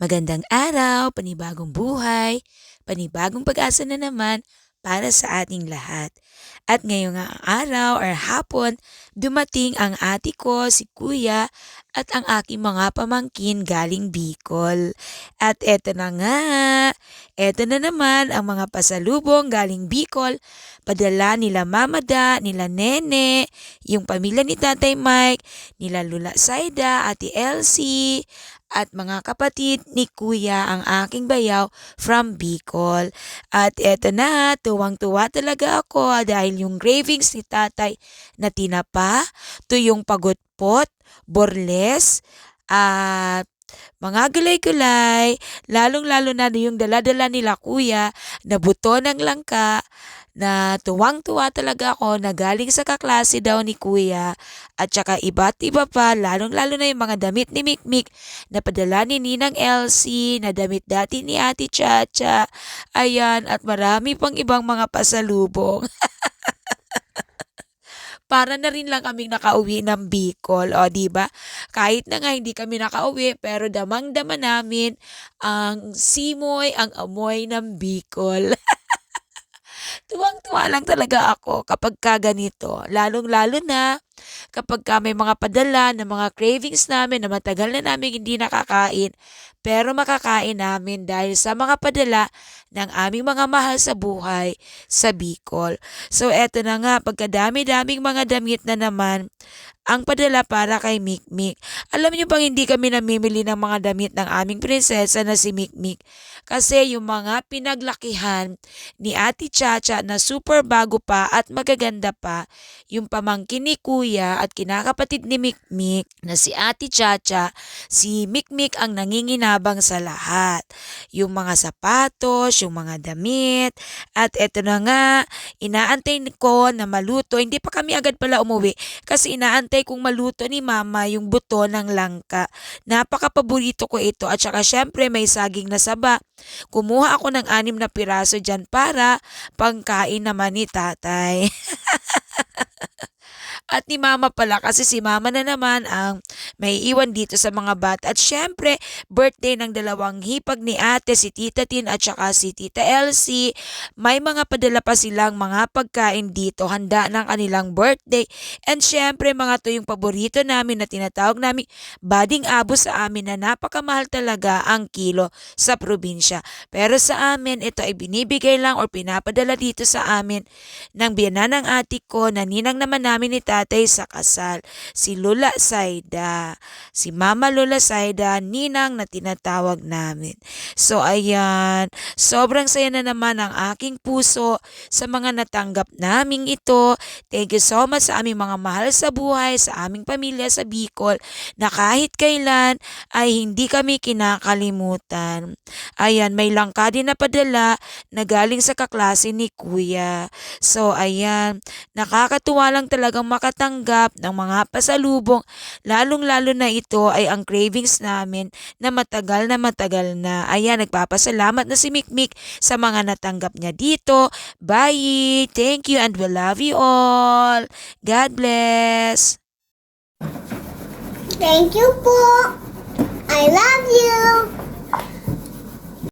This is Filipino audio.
Magandang araw, panibagong buhay, panibagong pag-asa na naman para sa ating lahat. At ngayong nga araw or hapon, dumating ang ate ko, si kuya, at ang aking mga pamangkin galing Bicol. At eto na nga, eto na naman ang mga pasalubong galing Bicol. Padala nila Mama Da, nila Nene, yung pamilya ni Tatay Mike, nila Lula Saida, Ate Elsie, at mga kapatid ni Kuya ang aking bayaw from Bicol. At eto na, tuwang-tuwa talaga ako dahil yung cravings ni tatay na tinapa, to yung pagutpot, borles, at mga gulay-gulay, lalong-lalo na yung dala-dala nila kuya na buto ng langka, na tuwang-tuwa talaga ako na galing sa kaklase daw ni kuya at saka iba't iba pa, lalong-lalo na yung mga damit ni Mikmik na padala ni Ninang Elsie, na damit dati ni Ate Chacha, ayan, at marami pang ibang mga pasalubong. Para na rin lang kaming nakauwi ng Bicol, o 'di ba? Kahit na nga hindi kami nakauwi, pero damang-dama namin ang simoy, ang amoy ng Bicol. Tuwang-tuwa lang talaga ako kapagka ganito, lalong-lalo na kapagka may mga padala na mga cravings namin na matagal na naming hindi nakakain, pero makakain namin dahil sa mga padala ng aming mga mahal sa buhay sa Bicol. So eto na nga, pagkadami-daming mga damit na naman ang padala para kay Mikmik. Alam niyo bang hindi kami namimili ng mga damit ng aming prinsesa na si Mikmik kasi yung mga pinaglakihan ni Ate Chacha na super bago pa at magaganda pa, yung pamangkin ni Kuya at kinakapatid ni Mikmik na si Ate Chacha, si Mikmik ang nanginginabang sa lahat. Yung mga sapatos, yung mga damit, at eto na nga, inaantay ko na maluto. Hindi pa kami agad pala umuwi kasi inaantay kong maluto ni Mama yung buto ng langka. Napaka-paborito ko ito at saka syempre may saging na saba. Kumuha ako ng anim na piraso dyan para pangkain naman ni tatay. At ni mama pala kasi si mama na naman ang may iwan dito sa mga bata. At syempre, birthday ng dalawang hipag ni ate, si Tita Tin at saka si Tita Elsie. May mga padala pa silang mga pagkain dito, handa ng kanilang birthday. And syempre, mga to yung paborito namin na tinatawag namin bading abo sa amin na napakamahal talaga ang kilo sa probinsya. Pero sa amin, ito ay binibigay lang or pinapadala dito sa amin ng biyanan ng ate ko na ninang naman namin ni tatay sa kasal. Si Lola Saida. Si Mama Lola Saida, ninang na tinatawag namin. So ayan, sobrang saya na naman ang aking puso sa mga natanggap naming ito. Thank you so much sa aming mga mahal sa buhay, sa aming pamilya sa Bicol, na kahit kailan ay hindi kami kinakalimutan. Ayan, may langka din na padala na galing sa kaklase ni Kuya. So ayan, nakakatuwa lang talagang makatanggap ng mga pasalubong, lalong-lalo na ito ay ang cravings namin na matagal na matagal na. Ayan, nagpapasalamat na si Mikmik sa mga natanggap niya dito. Bye! Thank you and we love you all. God bless! Thank you po. I love you.